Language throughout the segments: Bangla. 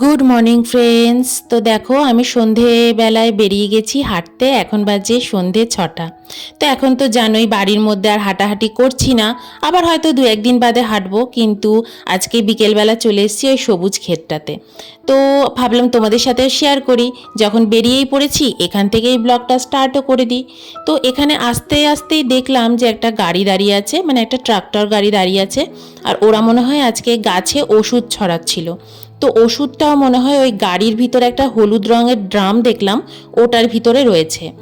Good morning, friends. তো দেখো, আমি সন্ধেবেলায় বেরিয়ে গেছি হাঁটতে। এখন বাজে সন্ধে ছটা। তো এখন তো জানোই, বাড়ির মধ্যে আর হাঁটাহাঁটি করছি না। আবার হয়তো দু একদিন বাদে হাঁটবো, কিন্তু আজকে বিকেলবেলা চলে এসেছি ওই সবুজ ক্ষেতটাতে। তো ভাবলাম তোমাদের সাথে শেয়ার করি। যখন বেরিয়েই পড়েছি, এখান থেকেই ব্লগটা স্টার্টও করে দিই। তো এখানে আস্তে আস্তেই দেখলাম যে একটা গাড়ি দাঁড়িয়ে আছে মানে একটা ট্রাক্টর গাড়ি দাঁড়িয়ে আছে। আর ওরা মনে হয় আজকে গাছে ওষুধ ছড়াচ্ছিল। তো ওষুধটাও মনে হয় ওই গাড়ির ভিতরে একটা হলুদ রঙের ড্রাম দেখলাম, ওটার ভিতরে রয়েছে।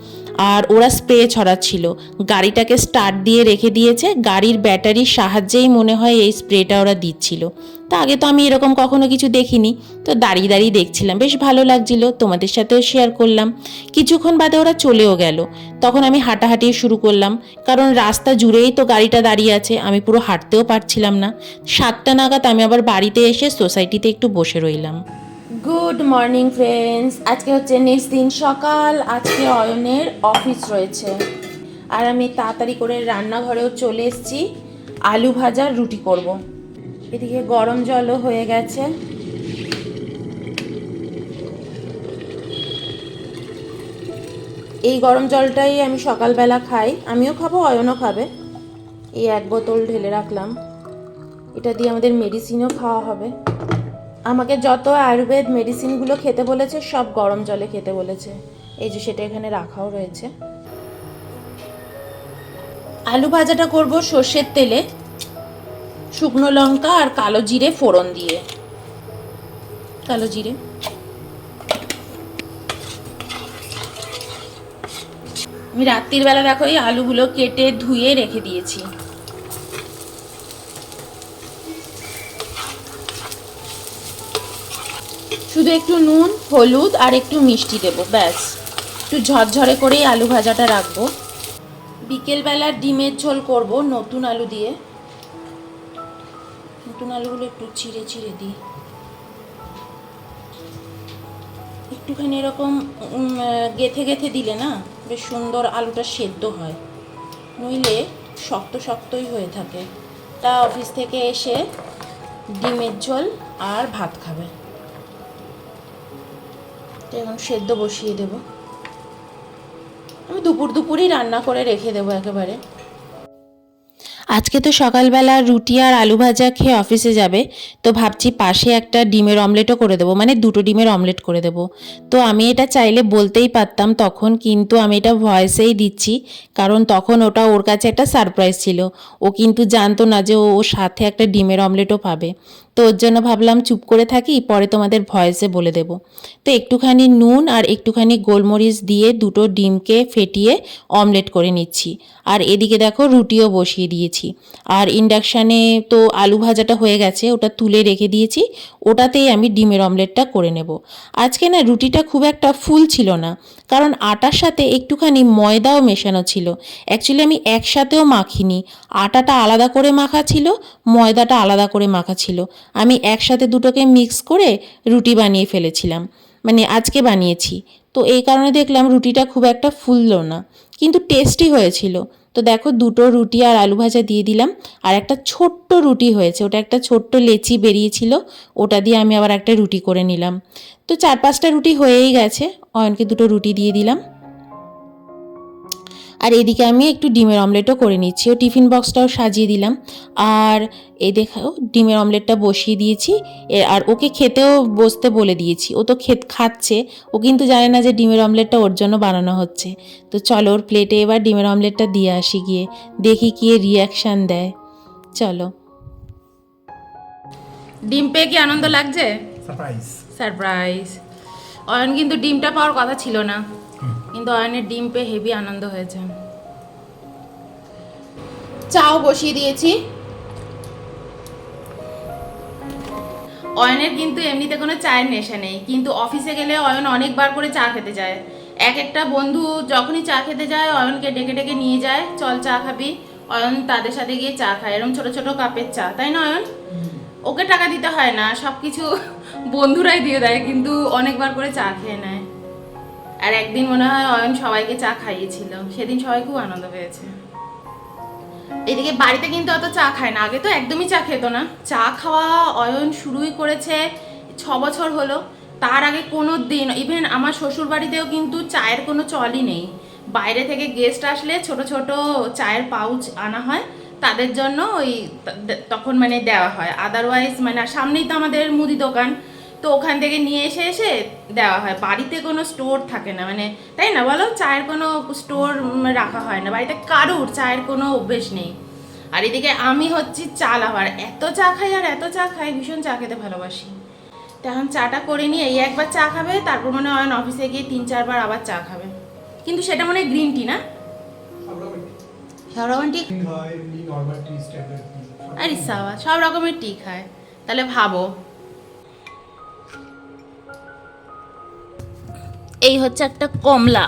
আর ওরা স্প্রে ছড়াচ্ছিল। গাড়িটাকে স্টার্ট দিয়ে রেখে দিয়েছে, গাড়ির ব্যাটারির সাহায্যেই মনে হয় এই স্প্রেটা ওরা দিচ্ছিল। তা আগে তো আমি এরকম কখনো কিছু দেখিনি। তো দাঁড়িয়ে দাঁড়িয়ে দেখছিলাম, বেশ ভালো লাগছিল। তোমাদের সাথেও শেয়ার করলাম। কিছুক্ষণ বাদে ওরা চলেও গেল। তখন আমি হাঁটাহাঁটি শুরু করলাম। কারণ রাস্তা জুড়েই তো গাড়িটা দাঁড়িয়ে আছে, আমি পুরো হাঁটতেও পারছিলাম না। সাতটা নাগাদ আমি আবার বাড়িতে এসে সোসাইটিতে একটু বসে রইলাম। গুড মর্নিং ফ্রেন্ডস আজকে হচ্ছে নেক্সট দিন সকাল। আজকে অয়নের অফিস রয়েছে। আর আমি তাড়াতাড়ি করে রান্নাঘরেও চলে এসেছি। আলু ভাজার রুটি করব। এদিকে গরম জলও হয়ে গেছে। এই গরম জলটাই আমি সকালবেলা খাই। আমিও খাব, অয়নও খাবে। এই এক বোতল ঢেলে রাখলাম। এটা দিয়ে আমাদের মেডিসিনও খাওয়া হবে। আমাকে যত আয়ুর্বেদ মেডিসিনগুলো খেতে বলেছে, সব গরম জলে খেতে বলেছে। এই যে সেটা এখানে রাখাও রয়েছে। আলু ভাজাটা করব সর্ষের তেলে। শুকনো লঙ্কা আর কালো জিরে ফোড়ন দিয়ে। কালো জিরে। আমি রাত্রির বেলা দেখো এই আলুগুলো কেটে ধুয়ে রেখে দিয়েছি। শুধু একটু নুন, হলুদ আর একটু মিষ্টি দেবো, ব্যাস। একটু ঝরঝরে করেই আলু ভাজাটা রাখব। বিকেলবেলা ডিমের ঝোল করব নতুন আলু দিয়ে। নতুন আলুগুলো একটু চিড়ে চিড়ে দিই। একটুখানি এরকম গেথে গেথে দিলে না বেশ সুন্দর আলুটা সেদ্ধ হয়। নইলে শক্ত শক্তই হয়ে থাকে। তা অফিস থেকে এসে ডিমের ঝোল আর ভাত খাবে। এখন সেদ্ধ বসিয়ে দেব। আমি দুপুর দুপুরই রান্না করে রেখে দেবো একেবারে। আজকে তো সকালবেলা রুটি আর আলু ভাজা খেয়ে অফিসে যাবে, তো ভাবছি পাশে একটা ডিমের অমলেটও করে দেবো মানে দুটো ডিমের অমলেট করে দেবো। তো আমি এটা চাইলে বলতেই পারতাম, তখন কিন্তু আমি এটা ভয়েসেই দিচ্ছি, কারণ তখন ওটা ওর কাছে একটা সারপ্রাইজ ছিল। ও কিন্তু জানতো না যে ও সাথে একটা ডিমের অমলেটও পাবে। তো ওর জন্য ভাবলাম চুপ করে থাকি, পরে তোমাদের ভয়েসে বলে দেব। তো একটুখানি নুন আর একটুখানি গোলমরিচ দিয়ে দুটো ডিমকে ফেটিয়ে অমলেট করে নিচ্ছি। আর এদিকে দেখো রুটিও বসিয়ে দিয়েছি। আর ইন্ডাকশানে তো আলু ভাজাটা হয়ে গেছে, ওটা তুলে রেখে দিয়েছি, ওটাতেই আমি ডিমের অমলেটটা করে নেব। আজকে না রুটিটা খুব একটা ফুল ছিল না, কারণ আটার সাথে একটুখানি ময়দাও মেশানো ছিল। অ্যাকচুয়ালি আমি একসাথেও মাখিনি, আটাটা আলাদা করে মাখা ছিল, ময়দাটা আলাদা করে মাখা ছিল। আমি একসাথে দুটোকে মিক্স করে রুটি বানিয়ে ফেলেছিলাম। মানে আজকে বানিয়েছি। তো এই কারণে দেখলাম রুটিটা খুব একটা ফুললো না। কিন্তু টেস্টি হয়েছিল। তো দেখো দুটো রুটি আর আলু ভাজা দিয়ে দিলাম। আর একটা ছোট্ট রুটি হয়েছে। ওটা একটা ছোট্ট লেচি বেরিয়েছিল। ওটা দিয়ে আমি আবার একটা রুটি করে নিলাম। তো চার পাঁচটা রুটি হয়েই গেছে। অয়নকে দুটো রুটি দিয়ে দিলাম। আর এদিকে আমি একটু ডিমের অমলেটও করে নিচ্ছি। ও টিফিন বক্সটাও সাজিয়ে দিলাম। আর এই দেখাও ডিমের অমলেটটা বসিয়ে দিয়েছি। এ- আর ওকে খেতেও বসতে বলে দিয়েছি। ও তো খেত খাচ্ছে। ও কিন্তু জানে না যে ডিমের অমলেটটা ওর জন্য বানানো হচ্ছে। তো চলো ওর প্লেটে এবার ডিমের অমলেটটা দিয়ে আসি গিয়ে। দেখি কি রিয়াকশান দেয়। চলো। ডিম পেয়ে কি আনন্দ লাগছে? সারপ্রাইজ সারপ্রাইজ অয়ন কিন্তু ডিমটা পাওয়ার কথা ছিল না। কিন্তু অয়নের ডিম পেয়ে হেভি আনন্দ হয়েছে। চাও বসিয়ে দিয়েছি। অয়নের কিন্তু এমনিতে কোনো চায়ের নেশা নেই কিন্তু অফিসে গেলে অয়ন অনেকবার করে চা খেতে যায়। এক একটা বন্ধু যখনই চা খেতে যায় অয়নকে ডেকে ডেকে নিয়ে যায় চল চা খাবি। অয়ন তাদের সাথে গিয়ে চা খায় এরকম ছোট ছোট কাপের চা তাই না অয়ন? ওকে টাকা দিতে হয় না সব কিছু বন্ধুরাই দিয়ে দেয় কিন্তু অনেকবার করে চা খেয়ে নেয়। আর একদিন মনে হয় অয়ন সবাইকে চা খাইয়েছিল। সেদিন সবাই খুব আনন্দ পেয়েছে। এদিকে বাড়িতে কিন্তু অত চা খায় না। আগে তো একদমই চা খেত না। চা খাওয়া অয়ন শুরুই করেছে ছ বছর হলো। তার আগে কোনো দিন ইভেন আমার শ্বশুর বাড়িতেও কিন্তু চায়ের কোনো চলই নেই। বাইরে থেকে গেস্ট আসলে ছোট ছোট চায়ের পাউচ আনা হয়। তাদের জন্য ওই তখন মানে দেওয়া হয়। আদারওয়াইজ মানে সামনেই তো আমাদের মুদি দোকান। তো ওখান থেকে নিয়ে এসে এসে দেওয়া হয়। বাড়িতে কোনো স্টোর থাকে না। মানে তাই না বলো? চায়ের কোনো স্টোর রাখা হয় না। বাড়িতে কারুর চায়ের কোনো অভ্যেস নেই। আর এদিকে আমি হচ্ছি চা লাভার এত চা খাই আর এত চা খাই ভীষণ চা খেতে ভালোবাসি। তো এখন চাটা করে নিয়ে এই একবার চা খাবে তারপর মনে হয় অফিসে গিয়ে তিন চারবার আবার চা খাবে। কিন্তু সেটা মনে হয় গ্রিন টি না? সব টি আরে সাবা সব রকমের টি খায়। তাহলে ভাবো। এই হচ্ছে একটা কমলা।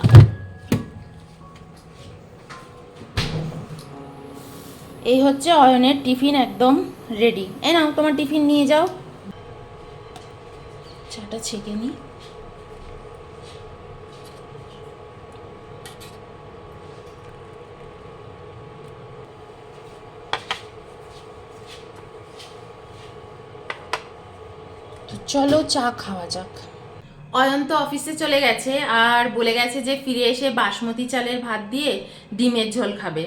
এই হচ্ছে অয়নের টিফিন একদম রেডি এই নাও, তোমার টিফিন নিয়ে যাও। চাটা ছেঁকে নিই চলো চা খাওয়া যাক। অয়ন তো অফিসে চলে গেছে আর বলে গেছে যে ফিরে এসে বাসমতি চালের ভাত দিয়ে ডিমের ঝোল খাবে।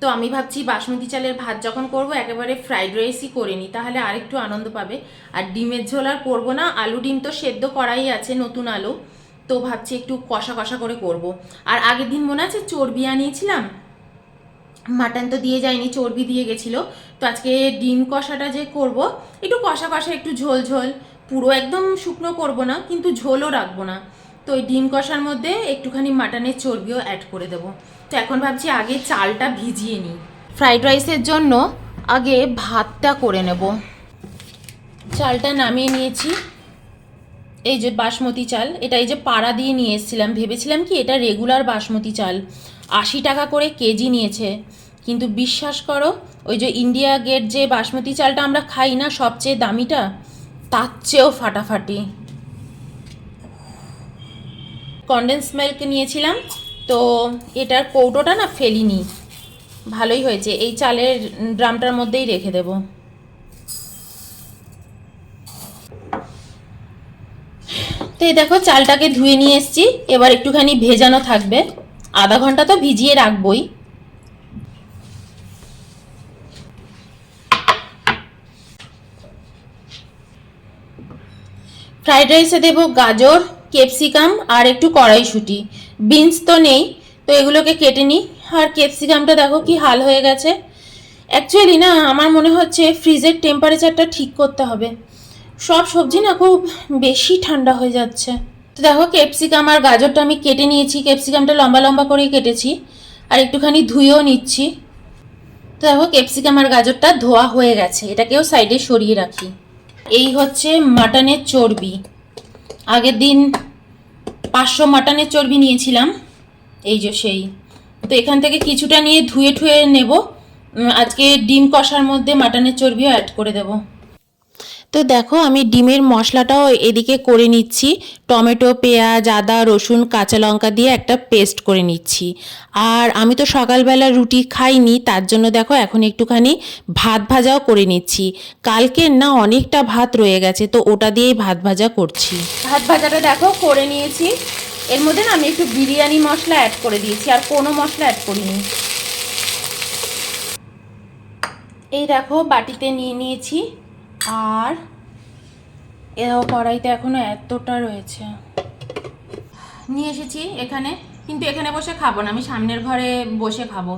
তো আমি ভাবছি বাসমতি চালের ভাত যখন করব, একেবারে ফ্রাইড রাইসই করে নিই তাহলে আরেকটু আনন্দ পাবে। আর ডিমের ঝোল আর করব না, আলু ডিম তো সেদ্ধ করাই আছে, নতুন আলু। তো ভাবছি একটু কষা কষা করে করব। আর আগের দিন মনে আছে চর্বি আনিয়েছিলাম? মাটন তো দিয়ে যায়নি, চর্বি দিয়ে গেছিল। তো আজকে ডিম কষাটা যে করব, একটু কষা কষা, একটু ঝোল ঝোল। পুরো একদম শুকনো করব না, কিন্তু ঝোলও রাখব না। তো ওই ডিম কষার মধ্যে একটুখানি মাটনের চর্বিও অ্যাড করে দেবো। তো এখন ভাবছি আগে চালটা ভিজিয়ে নিই। ফ্রাইড রাইসের জন্য আগে ভাতটা করে নেব। চালটা নামিয়ে নিয়েছি। এই যে বাসমতি চাল, এটা এই যে পাড়া দিয়ে নিয়ে এসেছিলাম। ভেবেছিলাম কি এটা রেগুলার বাসমতি চাল। আশি টাকা করে কেজি নিয়েছে। কিন্তু বিশ্বাস করো, ওই যে ইন্ডিয়া গেট যে বাসমতি চালটা আমরা খাই না, সবচেয়ে দামিটা তার চেয়েও ফাটাফাটি। কন্ডেন্স মিল্ক নিয়েছিলাম, তো এটার কৌটোটা না ফেলিনি। ভালোই হয়েছে, এই চালের ড্রামটার মধ্যেই রেখে দেবো। তো এই দেখো, চালটাকে ধুয়ে নিয়ে এসেছি, এবার একটুখানি ভেজানো থাকবে। আধা ঘণ্টা তো ভিজিয়ে রাখবই। ফ্রাইড রাইসে দেবো গাজর, ক্যাপসিকাম আর একটু কড়াইশুঁটি। বিনস তো নেই, তো এগুলোকে কেটে নিই। আর ক্যাপসিকামটা দেখো কি হাল হয়ে গেছে। অ্যাকচুয়ালি না, আমার মনে হচ্ছে ফ্রিজের টেম্পারেচারটা ঠিক করতে হবে। সব সবজি না খুব বেশি ঠান্ডা হয়ে যাচ্ছে। তো দেখো ক্যাপসিকাম আর গাজরটা আমি কেটে নিয়েছি, ক্যাপসিকামটা লম্বা লম্বা করেই কেটেছি। আর একটুখানি ধুয়েও নিচ্ছি। তো দেখো ক্যাপসিকাম আর গাজরটা ধোয়া হয়ে গেছে, এটাকেও সাইডে সরিয়ে রাখি। এই হচ্ছে মাটনের চর্বি। আগের দিন পাঁচশো মাটনের চর্বি নিয়েছিলাম, এই যে সেই। তো এখান থেকে কিছুটা নিয়ে ধুয়ে ঠুয়ে নেব আজকে ডিম কষার মধ্যে মাটনের চর্বিও অ্যাড করে দেবো। তো দেখো, আমি ডিমের মশলাটাও এদিকে করে নিচ্ছি। টমেটো, পেঁয়াজ, আদা, রসুন, কাঁচা লঙ্কা দিয়ে একটা পেস্ট করে নিচ্ছি। আর আমি তো সকালবেলা রুটি খাইনি, তার জন্য দেখো এখন একটুখানি ভাত ভাজাও করে নিচ্ছি। কালকের না অনেকটা ভাত রয়ে গেছে, তো ওটা দিয়েই ভাত ভাজা করছি। ভাত ভাজাটা দেখো করে নিয়েছি। এর মধ্যে না আমি একটু বিরিয়ানি মশলা অ্যাড করে দিয়েছি, আর কোনো মশলা অ্যাড করিনি। এই দেখো বাটিতে নিয়ে নিয়েছি। আর এও কড়াইতে এখনও এতটা রয়েছে। নিয়ে এসেছি এখানে, কিন্তু এখানে বসে খাব না, আমি সামনের ঘরে বসে খাব।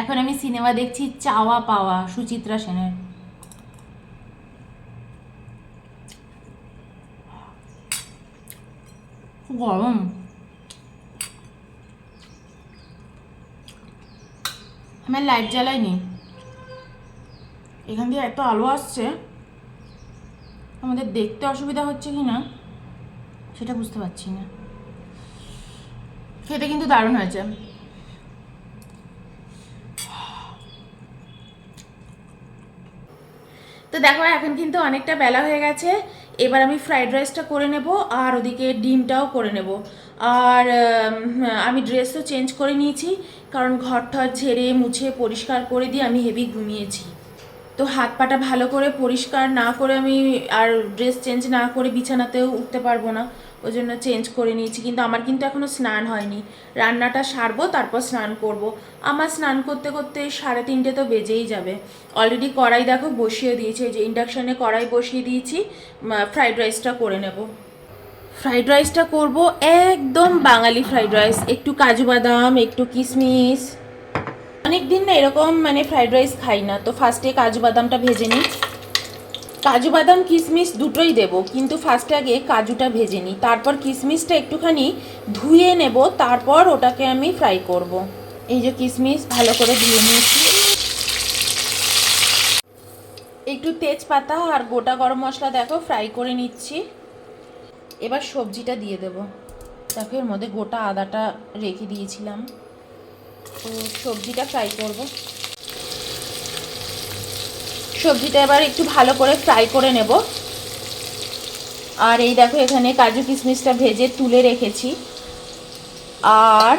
এখন আমি সিনেমা দেখছি চাওয়া পাওয়া, সুচিত্রা সেনের। গরম। আমার লাইট জ্বালাইনি। এখান দিয়ে এত আলো আসছে। আমাদের দেখতে অসুবিধা হচ্ছে কি না, সেটা বুঝতে পারছি না। খেতে কিন্তু দারুণ হয়েছে। তো দেখো, এখন কিন্তু অনেকটা বেলা হয়ে গেছে। এবার আমি ফ্রাইড রাইসটা করে নেব, আর ওদিকে ডিমটাও করে নেব। আর আমি ড্রেসও চেঞ্জ করে নিয়েছি, কারণ ঘর ঝেড়ে মুছে পরিষ্কার করে দিয়ে আমি হেভি ঘুমিয়েছি। তো হাত পাটা ভালো করে পরিষ্কার না করে আমি আর ড্রেস চেঞ্জ না করে বিছানাতেও উঠতে পারব না। ওই জন্য চেঞ্জ করে নিয়েছি। কিন্তু আমার কিন্তু এখনও স্নান হয়নি। রান্নাটা সারবো, তারপর স্নান করব। আমার স্নান করতে করতে সাড়ে তিনটে তো বেজেই যাবে। অলরেডি কড়াই দেখো বসিয়ে দিয়েছি। যে ইন্ডাকশানে কড়াই বসিয়ে দিয়েছি ফ্রাইড রাইসটা করে নেব। ফ্রাইড রাইসটা করব একদম বাঙালি ফ্রাইড রাইস একটু কাজু বাদাম, একটু কিশমিশ অনেক দিন না এরকম মানে ফ্রাইড রাইস খাই না। তো ফার্স্টে কাজু বাদামটা ভেজে নিই। কাজু বাদাম, কিশমিশ দুটোই দেব, কিন্তু ফার্স্টে আগে কাজুটা ভেজে নিই। তারপর কিশমিশটা একটুখানি ধুয়ে নেব, তারপর ওটাকে আমি ফ্রাই করব। এই যে কিশমিশ, ভালো করে ধুয়ে নিয়েছি। একটু তেজপাতা আর গোটা গরম মশলা দেখো ফ্রাই করে নিচ্ছি। এবার সবজিটা দিয়ে দেব। দেখো এর মধ্যে গোটা আদাটা রেখে দিয়েছিলাম। সবজিটা ফ্রাই করব। সবজিটা এবার একটু ভালো করে ফ্রাই করে নেব। আর এই দেখো, এখানে কাজু কিশমিশটা ভেজে তুলে রেখেছি। আর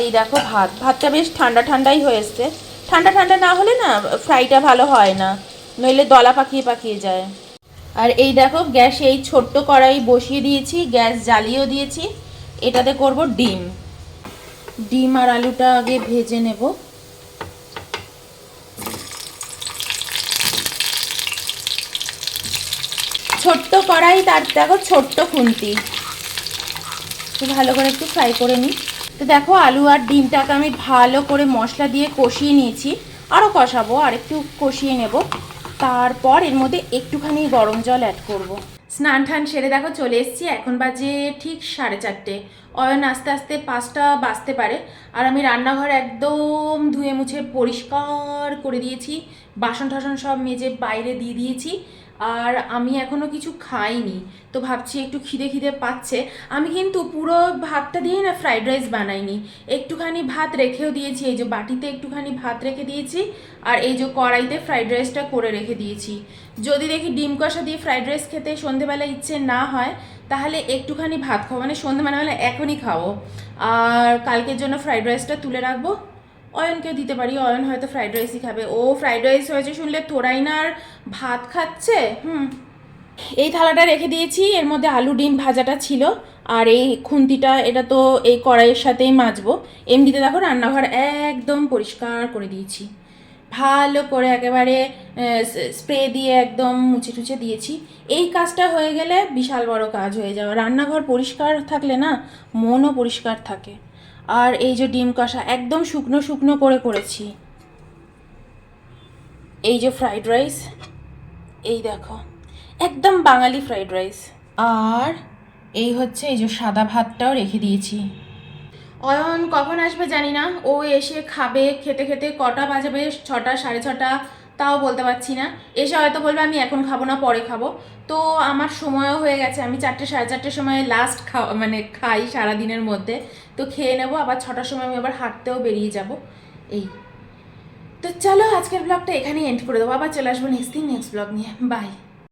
এই দেখো, ভাত। ভাতটা বেশ ঠান্ডা ঠান্ডাই হয়ে এসছে। ঠান্ডা ঠান্ডা না হলে না ফ্রাইটা ভালো হয় না। নইলে দলা পাকিয়ে পাকিয়ে যায়। আর এই দেখো, গ্যাসে এই ছোট্ট কড়াই বসিয়ে দিয়েছি, গ্যাস জ্বালিয়েও দিয়েছি। এটাতে করব ডিম। ডিম আর আলুটা আগে ভেজে নেব। ছোট্ট কড়াই, তার দেখো ছোট্ট খুন্তি। ভালো করে একটু ফ্রাই করে নিই। তো দেখো আলু আর ডিমটাকে আমি ভালো করে মশলা দিয়ে কষিয়ে নিয়েছি। আরও কষাবো আর একটু কষিয়ে নেব। তারপর এর মধ্যে একটুখানি গরম জল অ্যাড করব। স্নান ঠান সেরে দেখো চলে এসেছি। এখন বাজে ঠিক সাড়ে চারটে। অয়ন আস্তে আস্তে পাঁচটা বাজতে পারে। আর আমি রান্নাঘর একদম ধুয়ে মুছে পরিষ্কার করে দিয়েছি। বাসন টাসন সব মেজে বাইরে দিয়ে দিয়েছি। আর আমি এখনও কিছু খাইনি। তো ভাবছি একটু খিদে খিদে পাচ্ছে। আমি কিন্তু পুরো ভাতটা দিয়ে না ফ্রাইড রাইস বানাইনি। একটুখানি ভাত রেখেও দিয়েছি, এই যে বাটিতে একটুখানি ভাত রেখে দিয়েছি আর এই যে কড়াইতে ফ্রাইড রাইসটা করে রেখে দিয়েছি। যদি দেখি ডিম কষা দিয়ে ফ্রাইড রাইস খেতে সন্ধেবেলা ইচ্ছে না হয়, তাহলে একটুখানি ভাত খাব। মানে সন্ধেবেলা এখনই খাব। আর কালকের জন্য ফ্রাইড রাইসটা তুলে রাখব। অয়নকে দিতে পারি। অয়ন হয়তো ফ্রাইড রাইসই খাবে। ও ফ্রাইড রাইস হয়েছে শুনলে তোরাই না আর ভাত খাচ্ছে? হুম। এই থালাটা রেখে দিয়েছি। এর মধ্যে আলু ডিম ভাজাটা ছিল। আর এই খুন্তিটা, এটা তো এই কড়াইয়ের সাথেই মাজবো। এমনিতে দেখো রান্নাঘর একদম পরিষ্কার করে দিয়েছি। ভালো করে একেবারে স্প্রে দিয়ে একদম মুছে টুছে দিয়েছি। এই কাজটা হয়ে গেলে বিশাল বড় কাজ হয়ে যাবে রান্নাঘর পরিষ্কার থাকলে না মনও পরিষ্কার থাকে। আর এই যে ডিম কষা একদম শুকনো শুকনো করে করেছি। এই যে ফ্রাইড রাইস এই দেখো একদম বাঙালি ফ্রাইড রাইস আর এই হচ্ছে এই যে সাদা ভাতটাও রেখে দিয়েছি। অয়ন কখন আসবে জানি না ও এসে খাবে খেতে খেতে কটা বাজাবে ছটা সাড়ে ছটা তাও বলতে পারছি না। এসে হয়তো বলবে আমি এখন খাব না পরে খাব। তো আমার সময়ও হয়ে গেছে আমি চারটে সাড়ে চারটের সময় লাস্ট খাওয়া মানে খাই সারাদিনের মধ্যে। তো খেয়ে নেব, আবার ছটার সময় আমি আবার হাঁটতেও বেরিয়ে যাব। এই। তো চলো আজকের ব্লগটা এখানেই এন্ড করে দেবো। আবার চলে আসব নেক্সট দিন নেক্সট ব্লগ নিয়ে। বাই